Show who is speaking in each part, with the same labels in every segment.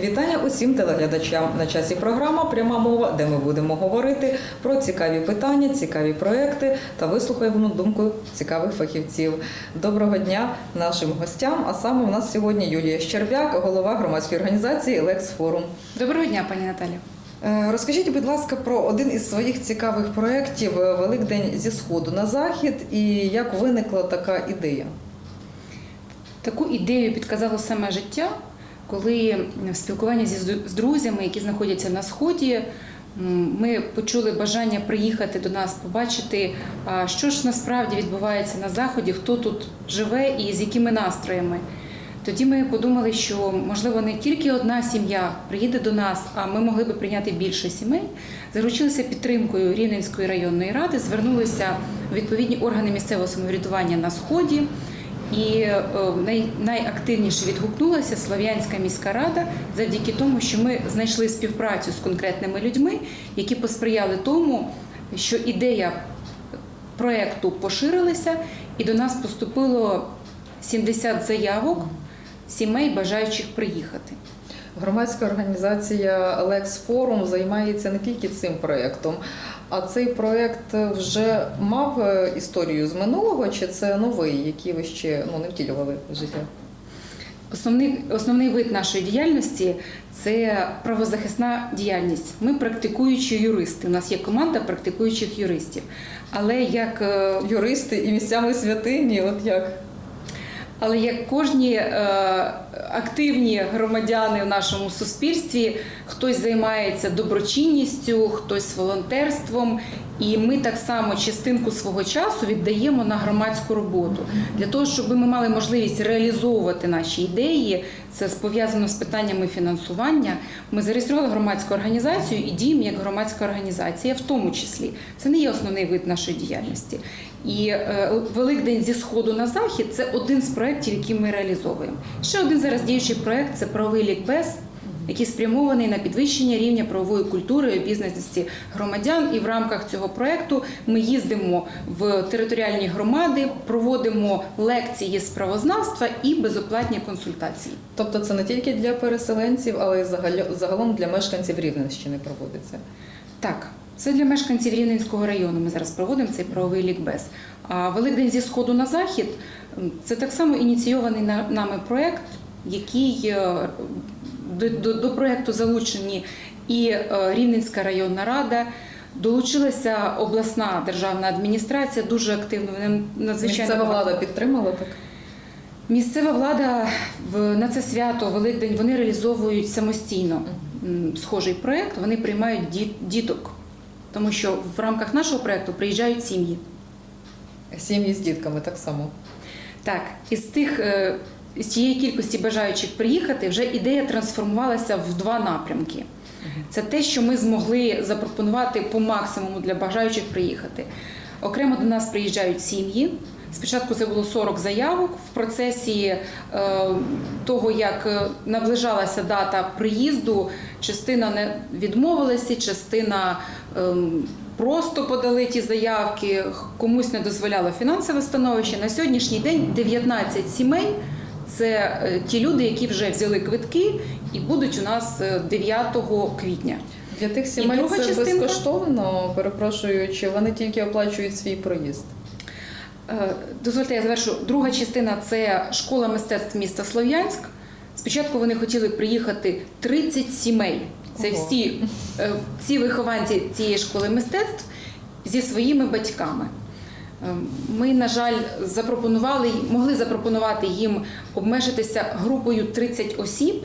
Speaker 1: Вітання усім телеглядачам. На часі програма Пряма мова, де ми будемо говорити про цікаві питання, цікаві проекти та вислухаємо думку цікавих фахівців. Доброго дня нашим гостям. А саме у нас сьогодні Юлія Щербяк, голова громадської організації Лекс Форум.
Speaker 2: Доброго дня, пані Наталі.
Speaker 1: Е, Розкажіть, будь ласка, про один із своїх цікавих проєктів е, Великдень зі сходу на захід і як виникла така ідея.
Speaker 2: Таку ідею підказало саме життя, коли в спілкуванні з друзями, які знаходяться на сході, ми почули бажання приїхати до нас, побачити, що ж насправді відбувається на заході, хто тут живе і з якими настроями. Тоді ми подумали, що можливо не тільки одна сім'я приїде до нас, а ми могли би прийняти більше сімей. Заручилися підтримкою Рівненської районної ради, звернулися у відповідні органи місцевого самоврядування на сході. І е, най, найактивніше відгукнулася Слов'янська міська рада завдяки тому, що ми знайшли співпрацю з конкретними людьми, які посприяли тому, що ідея проекту поширилася, і до нас поступило 70 заявок сімей, бажаючих приїхати.
Speaker 1: Громадська організація Лекс Форум займається не тільки цим проєктом, а цей проєкт вже мав е, історію з минулого, чи це новий, який ви ще ну, не втілювали в життя?
Speaker 2: Основний, основний вид нашої діяльності це правозахисна діяльність. Ми практикуючі юристи. У нас є команда практикуючих юристів. Але як е,
Speaker 1: Юристи і місцями святині, от як?
Speaker 2: Але як кожні е, активні громадяни в нашому суспільстві, хтось займається доброчинністю, хтось волонтерством, і ми так само частинку свого часу віддаємо на громадську роботу для того, щоб ми мали можливість реалізовувати наші ідеї. Це пов'язано з питаннями фінансування. Ми зареєстрували громадську організацію і діємо як громадська організація, в тому числі це не є основний вид нашої діяльності. І е, Великдень зі сходу на захід це один з проєктів, які ми реалізовуємо. Ще один зараз діючий проєкт це правовий лікбез, який спрямований на підвищення рівня правової культури і обізнаності громадян. І в рамках цього проєкту ми їздимо в територіальні громади, проводимо лекції з правознавства і безоплатні консультації.
Speaker 1: Тобто це не тільки для переселенців, але й загалом для мешканців Рівненщини проводиться.
Speaker 2: Так, це для мешканців Рівненського району. Ми зараз проводимо цей правовий лікбез. А Великдень зі сходу на захід це так само ініційований на- нами проект, який е, до, до, до проекту залучені і е, Рівненська районна рада. Долучилася обласна державна адміністрація дуже активно. Вони надзвичайно
Speaker 1: Місцева влада підтримала так?
Speaker 2: Місцева влада в на це свято Великдень вони реалізовують самостійно схожий проект. Вони приймають діт- діток, тому що в рамках нашого проекту приїжджають сім'ї.
Speaker 1: Сім'ї з дітками так само.
Speaker 2: Так, із тих е, з цієї кількості бажаючих приїхати вже ідея трансформувалася в два напрямки. Це те, що ми змогли запропонувати по максимуму для бажаючих приїхати. Окремо до нас приїжджають сім'ї. Спочатку це було 40 заявок. В процесі е, того, як е, наближалася дата приїзду, частина не відмовилася, частина ем, просто подали ті заявки, комусь не дозволяло фінансове становище. На сьогоднішній день 19 сімей це е, ті люди, які вже взяли квитки і будуть у нас е, 9 квітня.
Speaker 1: Для тих сімей це
Speaker 2: частинка?
Speaker 1: безкоштовно, перепрошую, чи вони тільки оплачують свій проїзд?
Speaker 2: Е, Дозвольте, я завершу. Друга частина це школа мистецтв міста Слов'янськ. Спочатку вони хотіли приїхати 30 сімей. Це всі, е, всі вихованці цієї школи мистецтв зі своїми батьками. Е, Ми, на жаль, запропонували, могли запропонувати їм обмежитися групою 30 осіб.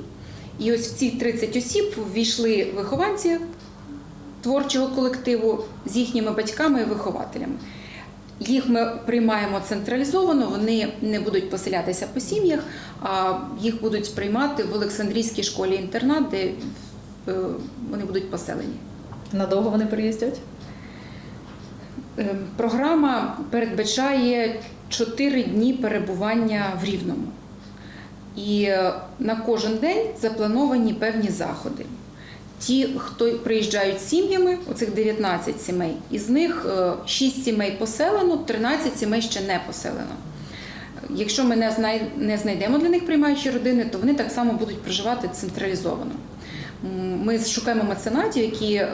Speaker 2: І ось в ці 30 осіб ввійшли вихованці творчого колективу з їхніми батьками і вихователями. Їх ми приймаємо централізовано, вони не будуть поселятися по сім'ях, а їх будуть приймати в Олександрійській школі інтернат, де е, вони будуть поселені.
Speaker 1: Надовго вони приїздять?
Speaker 2: Е, Програма передбачає 4 дні перебування в Рівному. І е, на кожен день заплановані певні заходи. Ті, хто приїжджають сім'ями, оцих 19 сімей, із них 6 сімей поселено, 13 сімей ще не поселено. Якщо ми не знайдемо для них приймаючі родини, то вони так само будуть проживати централізовано. Ми шукаємо меценатів, які е,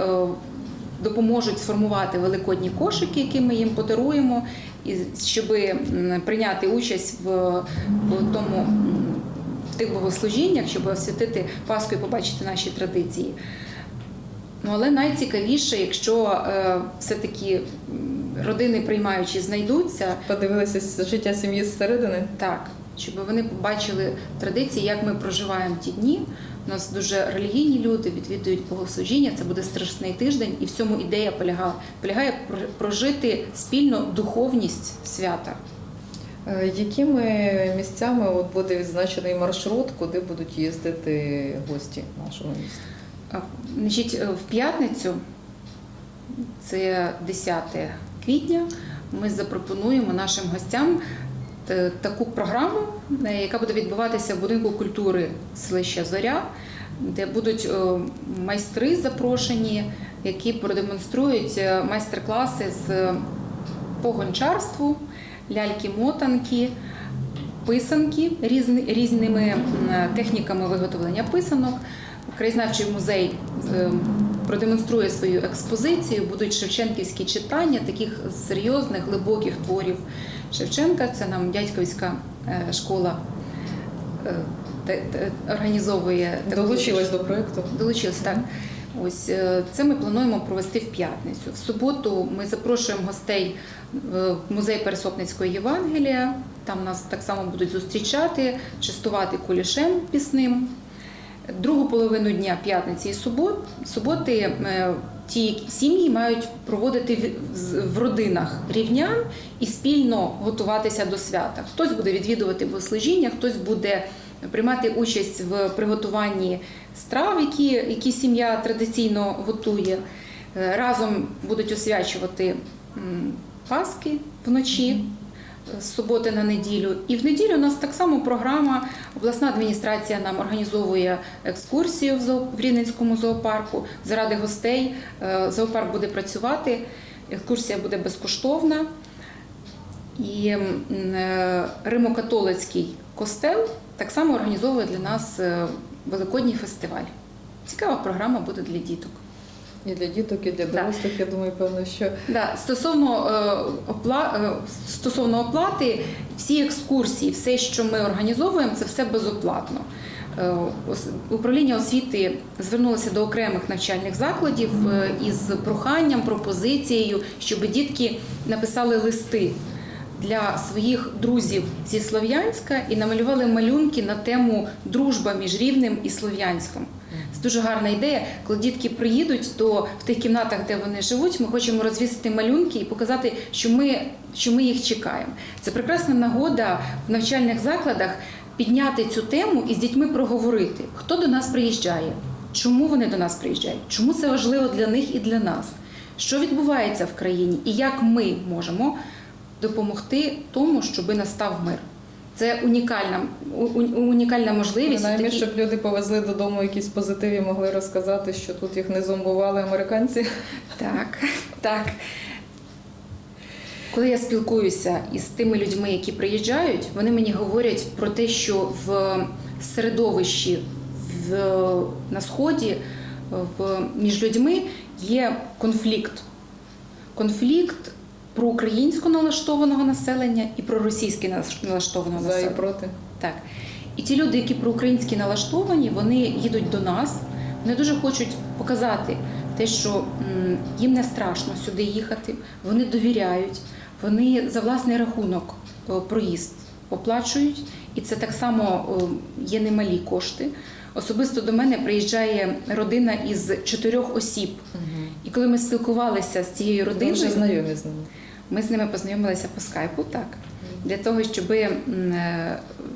Speaker 2: допоможуть сформувати великодні кошики, які ми їм подаруємо, і щоб прийняти участь в, в тому в тих богослужіннях, щоб освятити Пасху і побачити наші традиції. Ну, але найцікавіше, якщо е, все-таки родини приймаючі знайдуться,
Speaker 1: Подивилися життя сім'ї зсередини.
Speaker 2: так, щоб вони побачили традиції, як ми проживаємо ті дні. У нас дуже релігійні люди відвідують богослужіння. Це буде страшний тиждень, і в цьому ідея полягає, полягає про- прожити спільно духовність свята.
Speaker 1: Е, Якими місцями от буде відзначений маршрут, куди будуть їздити гості нашого міста?
Speaker 2: Значить, е, в п'ятницю, це 10 квітня, ми запропонуємо нашим гостям таку програму, е, яка буде відбуватися в будинку культури селища Зоря, де будуть е, майстри запрошені, які продемонструють е, майстер-класи з по гончарству, ляльки-мотанки, писанки різними техніками виготовлення писанок. Краєзнавчий музей е, продемонструє свою експозицію. Будуть шевченківські читання таких серйозних, глибоких творів Шевченка. Це нам дядьковська е, школа е, організовує
Speaker 1: Долучилась до проєкту.
Speaker 2: Долучилися, так. Ось е, це ми плануємо провести в п'ятницю. В суботу ми запрошуємо гостей в музей Пересопницької Євангелія. Там нас так само будуть зустрічати, частувати кулішем пісним. Другу половину дня п'ятниці і субот, суботи ті сім'ї мають проводити в- родинах рівнян і спільно готуватися до свята. Хтось буде відвідувати богослужіння, хтось буде приймати участь в приготуванні страв, які, які сім'я традиційно готує. Е, Разом будуть освячувати Паски вночі з суботи на неділю. І в неділю у нас так само програма. Обласна адміністрація нам організовує екскурсію в, Рівненському зоопарку. Заради гостей е, зоопарк буде працювати, екскурсія буде безкоштовна. І е, Римо-католицький костел так само організовує для нас е, великодній фестиваль. Цікава програма буде для діток.
Speaker 1: І для діток, і для дорослих, я думаю, певно, що
Speaker 2: Да, стосовно, е, опла... е, стосовно оплати, всі екскурсії, все, що ми організовуємо, це все безоплатно. Е, Управління освіти звернулося до окремих навчальних закладів е, із проханням, пропозицією, щоб дітки написали листи для своїх друзів зі Слов'янська і намалювали малюнки на тему дружба між Рівнем і Слов'янськом. Це дуже гарна ідея. Коли дітки приїдуть, то в тих кімнатах, де вони живуть, ми хочемо розвісити малюнки і показати, що ми, що ми їх чекаємо. Це прекрасна нагода в навчальних закладах підняти цю тему і з дітьми проговорити, хто до нас приїжджає, чому вони до нас приїжджають, чому це важливо для них і для нас, що відбувається в країні, і як ми можемо допомогти тому, щоб настав мир. Це унікальна, унікальна можливість.
Speaker 1: принаймні,
Speaker 2: Такі-
Speaker 1: щоб люди повезли додому якісь позитиві, могли розказати, що тут їх не зомбували американці.
Speaker 2: Так, так. Коли я спілкуюся із тими людьми, які приїжджають, вони мені говорять про те, що в середовищі в, на сході в, між людьми є конфлікт. Конфлікт про українсько налаштованого населення і про російське налаштованого
Speaker 1: За
Speaker 2: населення.
Speaker 1: і проти.
Speaker 2: Так. І ті люди, які проукраїнські налаштовані, вони їдуть до нас, вони дуже хочуть показати те, що їм не страшно сюди їхати, вони довіряють, вони за власний рахунок проїзд оплачують, і це так само є немалі кошти. Особисто до мене приїжджає родина із чотирьох осіб. І коли ми спілкувалися з цією родиною,
Speaker 1: вже знайомі з ними.
Speaker 2: ми з ними познайомилися по скайпу, так. Для того, щоб е,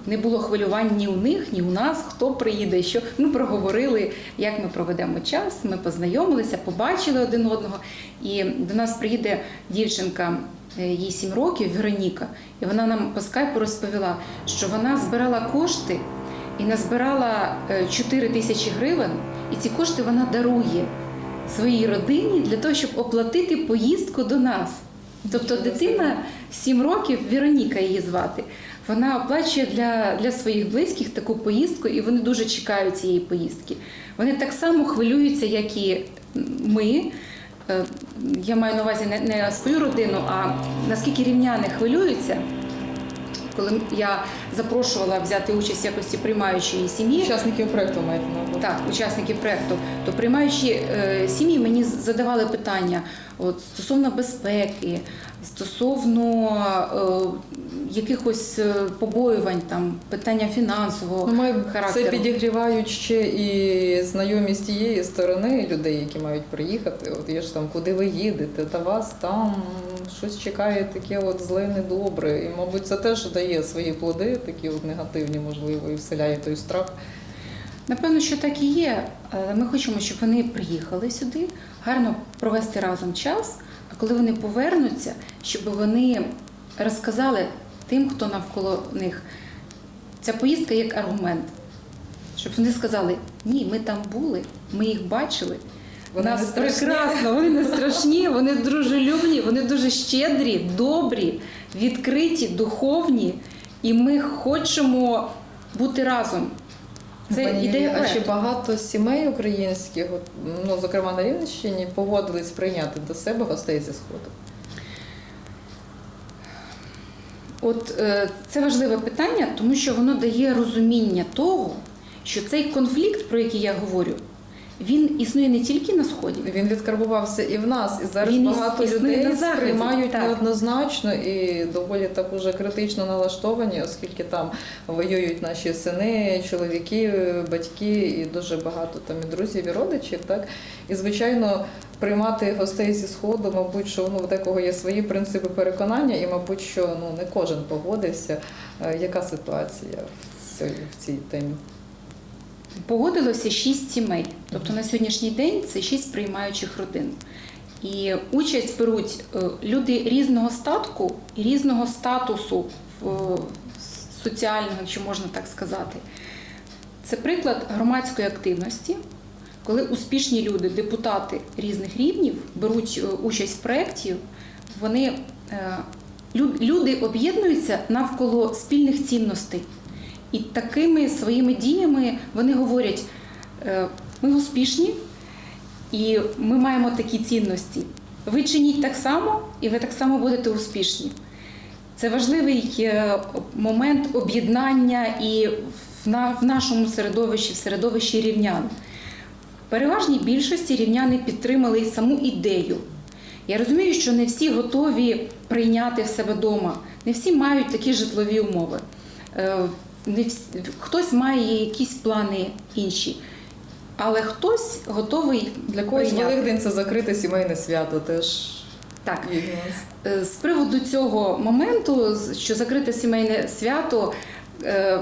Speaker 2: не було хвилювань ні у них, ні у нас, хто приїде, що ми проговорили, як ми проведемо час. Ми познайомилися, побачили один одного. І до нас приїде дівчинка, е, їй 7 років, Вероніка, і вона нам по скайпу розповіла, що вона збирала кошти і назбирала е, 4 тисячі гривень, і ці кошти вона дарує своїй родині для того, щоб оплатити поїздку до нас. Тобто дитина 7 років, Вероніка її звати. Вона оплачує для, для своїх близьких таку поїздку, і вони дуже чекають цієї поїздки. Вони так само хвилюються, як і ми. Е, Я маю на увазі не, не свою родину, а наскільки рівняни хвилюються. Коли я запрошувала взяти участь в якості приймаючої сім'ї,
Speaker 1: Учасників проекту маєте на увазі?
Speaker 2: так, учасники проекту, то приймаючі е, сім'ї мені задавали питання от, стосовно безпеки, стосовно е, якихось е, побоювань, там, питання фінансового
Speaker 1: Ну, ми
Speaker 2: характеру.
Speaker 1: це підігрівають ще і знайомі з тієї сторони людей, які мають приїхати. От є ж там, куди ви їдете, та вас там щось чекає таке от зле, недобре. І, мабуть, це теж дає свої плоди, такі от негативні, можливо, і вселяє той страх.
Speaker 2: Напевно, що так і є. Ми хочемо, щоб вони приїхали сюди, гарно провести разом час. А коли вони повернуться, щоб вони розказали тим, хто навколо них, ця поїздка як аргумент. Щоб вони сказали: ні, ми там були, ми їх бачили.
Speaker 1: Вони
Speaker 2: Нас прекрасно, вони не страшні, вони дружелюбні, вони дуже щедрі, добрі, відкриті, духовні, і ми хочемо бути разом. Це ідея
Speaker 1: а чи багато сімей українських, ну зокрема на Рівненщині, погодились прийняти до себе гостей зі сходу?
Speaker 2: От е, це важливе питання, тому що воно дає розуміння того, що цей конфлікт, про який я говорю, він існує не тільки на сході.
Speaker 1: Він відкарбувався і в нас, і зараз
Speaker 2: Він
Speaker 1: багато людей сприймають
Speaker 2: так.
Speaker 1: неоднозначно і доволі так уже критично налаштовані, оскільки там воюють наші сини, чоловіки, батьки і дуже багато там і друзів, і родичів. Так і звичайно. Приймати гостей зі сходу, мабуть, що ну, в декого є свої принципи переконання, і, мабуть, що ну не кожен погодився. Е, Яка ситуація в цій, в цій темі?
Speaker 2: Погодилося шість сімей. Тобто на сьогоднішній день це шість приймаючих родин. І участь беруть е, люди різного статку і різного статусу е, соціального, якщо можна так сказати. Це приклад громадської активності, коли успішні люди, депутати різних рівнів беруть е, участь в проєкті, вони люди об'єднуються навколо спільних цінностей. І такими своїми діями вони говорять: е, ми успішні і ми маємо такі цінності. Ви чиніть так само, і ви так само будете успішні. Це важливий е, момент об'єднання і в нашому середовищі, в середовищі рівнян. В переважній більшості рівняни підтримали саму ідею. Я розумію, що не всі готові прийняти в себе вдома, не всі мають такі житлові умови. Не хтось має якісь плани інші, але хтось готовий
Speaker 1: Для когось. Великдень це закрите сімейне свято, теж
Speaker 2: Так. Е, З приводу цього моменту, що закрите сімейне свято, е,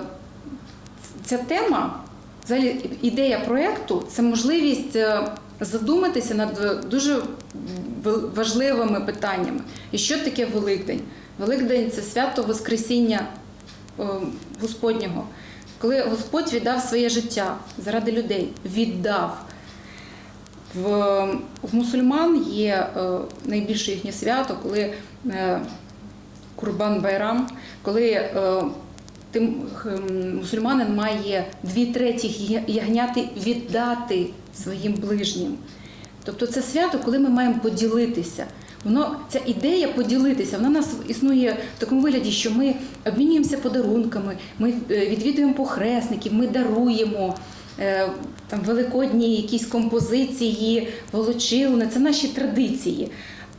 Speaker 2: ця тема, взагалі ідея проєкту це можливість е, задуматися над дуже важливими питаннями. І що таке Великдень? Великдень це свято Воскресіння Господнього, коли Господь віддав своє життя заради людей, віддав. В, в мусульман є е, найбільше їхнє свято, коли е, Курбан Байрам, коли е, тим, мусульманин має дві третіх ягняти віддати своїм ближнім. Тобто це свято, коли ми маємо поділитися. Воно ця ідея поділитися, вона нас існує в такому вигляді, що ми обмінюємося подарунками, ми е, відвідуємо похресників, ми даруємо е, там великодні якісь композиції, волочилини. Це наші традиції.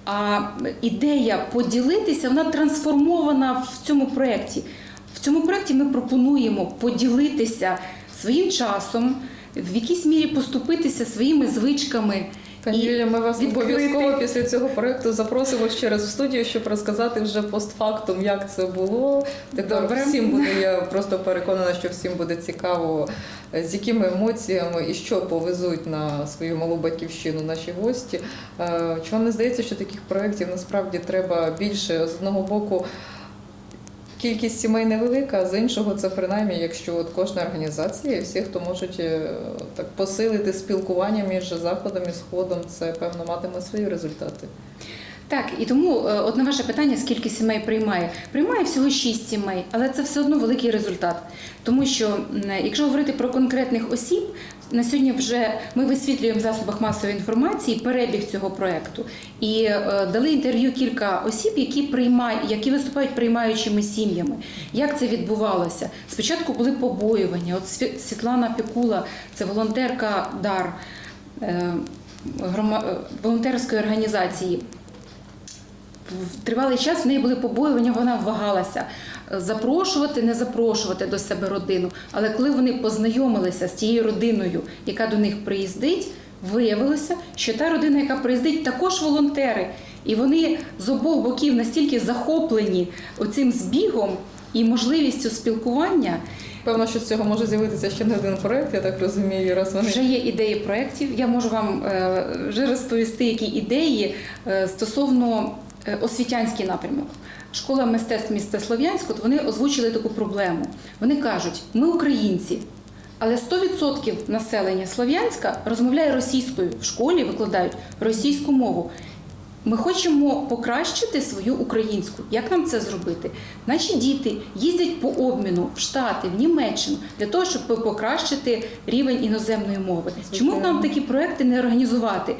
Speaker 2: А ідея поділитися, вона трансформована в цьому проєкті. В цьому проєкті ми пропонуємо поділитися своїм часом, в якійсь мірі поступитися своїми звичками.
Speaker 1: Пані
Speaker 2: І
Speaker 1: Юлія, ми вас
Speaker 2: відкрити-
Speaker 1: обов'язково після цього проекту запросимо ще раз в студію, щоб розказати вже постфактум, як це було. Тепер всім буде, я просто переконана, що всім буде цікаво, е, з якими емоціями і що повезуть на свою малу батьківщину наші гості. Е, Чи вам не здається, що таких проєктів насправді треба більше з одного боку? Кількість сімей невелика, а з іншого це принаймні, якщо от кожна організація і всі, хто можуть е, так посилити спілкування між заходом і сходом, це певно матиме свої результати.
Speaker 2: Так, і тому е, от на ваше питання, скільки сімей приймає? Приймає всього 6 сімей, але це все одно великий результат. Тому що якщо говорити про конкретних осіб, на сьогодні вже ми висвітлюємо в засобах масової інформації перебіг цього проекту і е, дали інтерв'ю кілька осіб, які приймають, які виступають приймаючими сім'ями. Як це відбувалося? Спочатку були побоювання. От Світлана Пікула, це волонтерка дар. е, грома- е, волонтерської організації. В тривалий час в неї були побоювання, вона вагалася запрошувати, не запрошувати до себе родину. Але коли вони познайомилися з тією родиною, яка до них приїздить, виявилося, що та родина, яка приїздить, також волонтери. І вони з обох боків настільки захоплені оцим збігом і можливістю спілкування.
Speaker 1: Певно, що з цього може з'явитися ще не один проект, я так розумію, раз вони
Speaker 2: Вже є ідеї проєктів. Я можу вам е, вже розповісти, які ідеї е, стосовно освітянський напрямок. Школа мистецтв міста Слов'янськ, от вони озвучили таку проблему. Вони кажуть, ми українці, але 100% населення Слов'янська розмовляє російською. В школі викладають російську мову. Ми хочемо покращити свою українську. Як нам це зробити? Наші діти їздять по обміну в Штати, в Німеччину для того, щоб покращити рівень іноземної мови. Чому б нам такі проекти не організувати?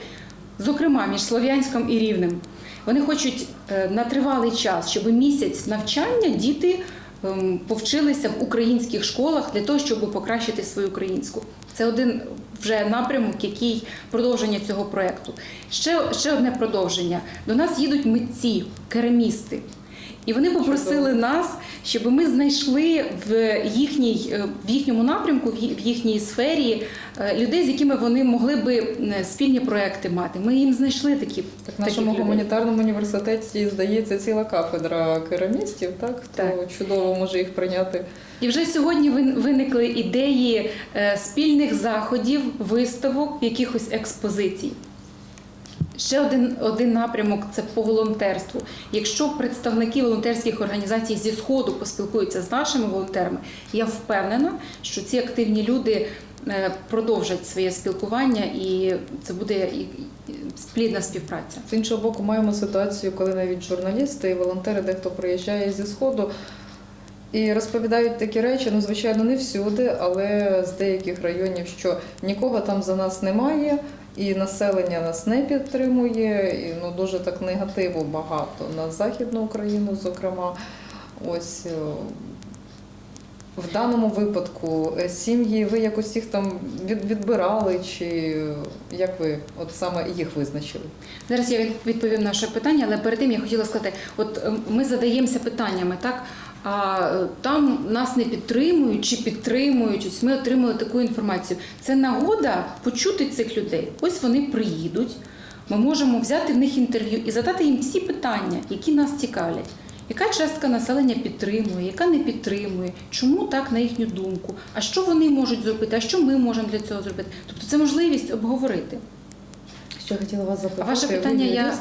Speaker 2: Зокрема, між Слов'янськом і Рівнем. Вони хочуть е, на тривалий час, щоб місяць навчання діти ем, повчилися в українських школах для того, щоб покращити свою українську. Це один вже напрямок, який продовження цього проекту. Ще, ще одне продовження. До нас їдуть митці, керамісти. І вони попросили нас, щоб ми знайшли в їхній е, в їхньому напрямку, в їхній сфері е, людей, з якими вони могли би е, спільні проекти мати. Ми їм знайшли такі
Speaker 1: Так, в нашому
Speaker 2: людей.
Speaker 1: гуманітарному університеті здається ціла кафедра керамістів, так? Хто
Speaker 2: Так.
Speaker 1: чудово може їх прийняти.
Speaker 2: І вже сьогодні виникли ідеї спільних заходів, виставок, якихось експозицій. Ще один, один напрямок це по волонтерству. Якщо представники волонтерських організацій зі Сходу поспілкуються з нашими волонтерами, я впевнена, що ці активні люди е, продовжать своє спілкування і це буде плідна співпраця.
Speaker 1: З іншого боку, маємо ситуацію, коли навіть журналісти і волонтери, дехто приїжджає зі сходу і розповідають такі речі. Ну, звичайно, не всюди, але з деяких районів, що нікого там за нас немає, і населення нас не підтримує. І ну дуже так негативу багато на західну Україну, зокрема. Ось. е, В даному випадку е, сім'ї ви якось їх там відбирали, чи е, як ви от саме їх визначили?
Speaker 2: Зараз я відповім на ваше питання, але перед тим я хотіла сказати: от е, ми задаємося питаннями, так? А е, там нас не підтримують чи підтримують. Ось ми отримали таку інформацію. Це нагода почути цих людей. Ось вони приїдуть. Ми можемо взяти в них інтерв'ю і задати їм всі питання, які нас цікавлять. Яка частка населення підтримує, яка не підтримує, чому так на їхню думку? А що вони можуть зробити? А що ми можемо для цього зробити? Тобто це можливість обговорити.
Speaker 1: Що хотіла вас
Speaker 2: А
Speaker 1: запитати?
Speaker 2: ваше
Speaker 1: ви
Speaker 2: питання я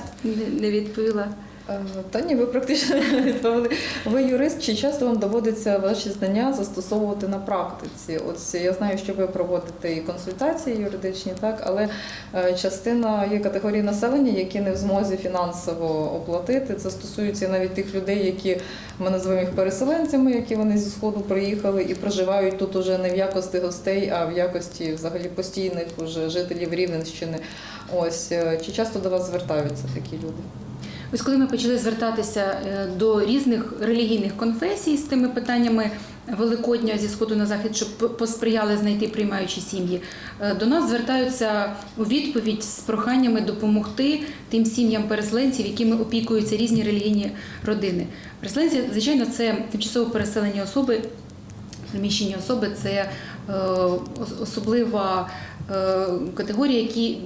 Speaker 2: не відповіла.
Speaker 1: Е, Та ні, ви практично відповіли. Ви юрист, чи часто вам доводиться ваші знання застосовувати на практиці? От я знаю, що ви проводите і консультації юридичні, так, але е, частина є категорії населення, які не в змозі фінансово оплатити. Це стосується навіть тих людей, які ми називаємо їх переселенцями, які вони зі сходу приїхали і проживають тут уже не в якості гостей, а в якості взагалі постійних уже жителів Рівненщини. Ось е, чи часто до вас звертаються такі люди?
Speaker 2: Ось коли ми почали звертатися е, до різних релігійних конфесій з тими питаннями Великодня зі сходу на захід, щоб посприяли знайти приймаючі сім'ї, е, до нас звертаються у відповідь з проханнями допомогти тим сім'ям переселенців, якими опікуються різні релігійні родини. Переселенці, звичайно, це тимчасово переселені особи. Приміщені особи це е, особлива категорія, які,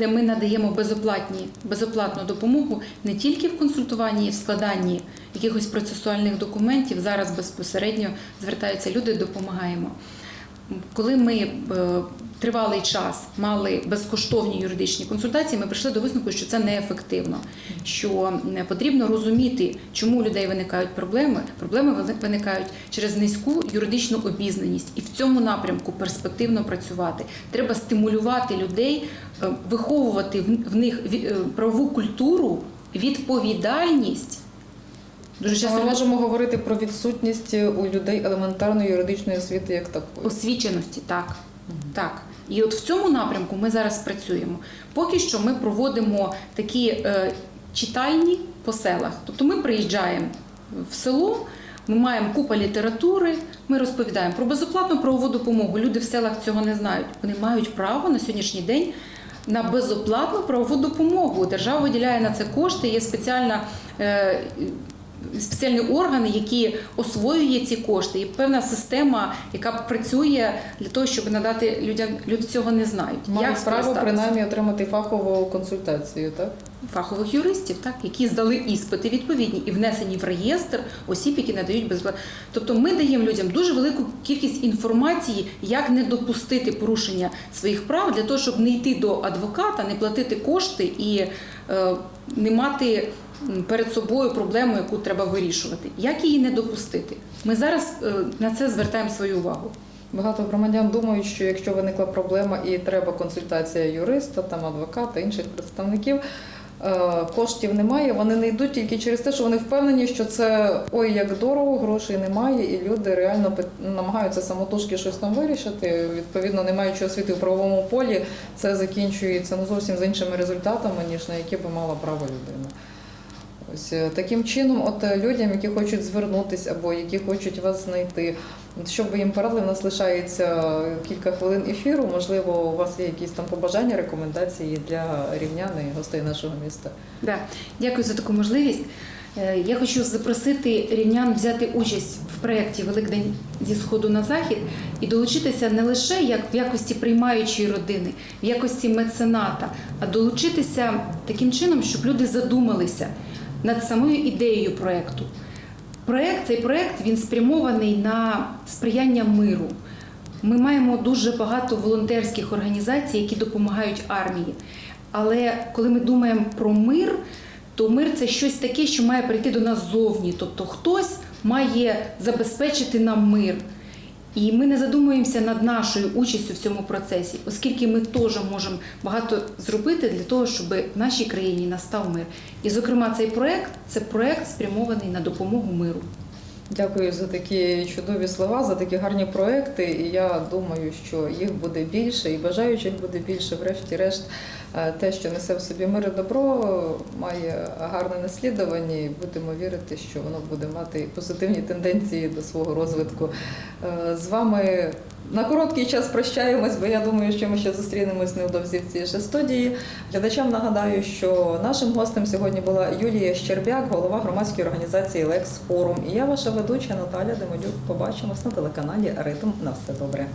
Speaker 2: де ми надаємо безоплатні, безоплатну допомогу не тільки в консультуванні і в складанні якихось процесуальних документів. Зараз безпосередньо звертаються люди, допомагаємо. Коли ми е, тривалий час мали безкоштовні юридичні консультації, ми прийшли до висновку, що це неефективно, що потрібно розуміти, чому у людей виникають проблеми. Проблеми вини- виникають через низьку юридичну обізнаність, і в цьому напрямку перспективно працювати. Треба стимулювати людей е, виховувати в них е, правову культуру, відповідальність. Дуже
Speaker 1: Ми можемо говорити про відсутність у людей елементарної юридичної освіти як такої.
Speaker 2: освіченості, так. так. І от в цьому напрямку ми зараз працюємо. Поки що ми проводимо такі е, читальні по селах. Тобто ми приїжджаємо в село, ми маємо купа літератури, ми розповідаємо про безоплатну правову допомогу. Люди в селах цього не знають. Вони мають право на сьогоднішній день на безоплатну правову допомогу. Держава виділяє на це кошти, є спеціальна. Спеціальні органи, які освоює ці кошти, і певна система, яка працює для того, щоб надати людям люди цього не знають.
Speaker 1: Мають право принаймні отримати фахову консультацію, так?
Speaker 2: фахових юристів, так які здали іспити відповідні і внесені в реєстр осіб, які надають безплатно. Тобто ми даємо людям дуже велику кількість інформації, як не допустити порушення своїх прав для того, щоб не йти до адвоката, не платити кошти і е, не мати перед собою проблему, яку треба вирішувати. Як її не допустити? Ми зараз е, на це звертаємо свою увагу.
Speaker 1: Багато громадян думають, що якщо виникла проблема і треба консультація юриста, там адвоката, інших представників. е, Коштів немає, вони не йдуть тільки через те, що вони впевнені, що це ой як дорого, грошей немає, і люди реально намагаються самотужки щось там вирішити. Відповідно, не маючи освіти в правовому полі, це закінчується ну зовсім з іншими результатами, ніж на які би мала право людина. Ось е, таким чином, от е, людям, які хочуть звернутися або які хочуть вас знайти, от що б ви їм порадили, у нас лишається кілька хвилин ефіру. Можливо, у вас є якісь там побажання, рекомендації для рівнян і гостей нашого міста.
Speaker 2: Да. Дякую за таку можливість. Е, Я хочу запросити рівнян взяти участь в проєкті Великдень зі сходу на захід і долучитися не лише як в якості приймаючої родини, в якості мецената, а долучитися таким чином, щоб люди задумалися над самою ідеєю проєкту. Проєкт, цей проєкт він спрямований на сприяння миру. Ми маємо дуже багато волонтерських організацій, які допомагають армії. Але коли ми думаємо про мир, то мир це щось таке, що має прийти до нас ззовні. Тобто хтось має забезпечити нам мир. І ми не задумуємося над нашою участю в цьому процесі, оскільки ми теж можемо багато зробити для того, щоб в нашій країні настав мир. І, зокрема, цей проект це проект спрямований на допомогу миру.
Speaker 1: Дякую за такі чудові слова, за такі гарні проекти. І я думаю, що їх буде більше і бажаючих буде більше. Врешті-решт, е, те, що несе в собі мир і добро, має гарне наслідування, і будемо вірити, що воно буде мати позитивні тенденції до свого розвитку. Е, З вами на короткий час прощаємось, бо я думаю, що ми ще зустрінемось невдовзі в цій же студії. Глядачам нагадаю, що нашим гостем сьогодні була Юлія Щербяк, голова громадської організації Лекс Форум. І я ваша ведуча Наталя Демодюк. Побачимось на телеканалі Ритм. На все добре.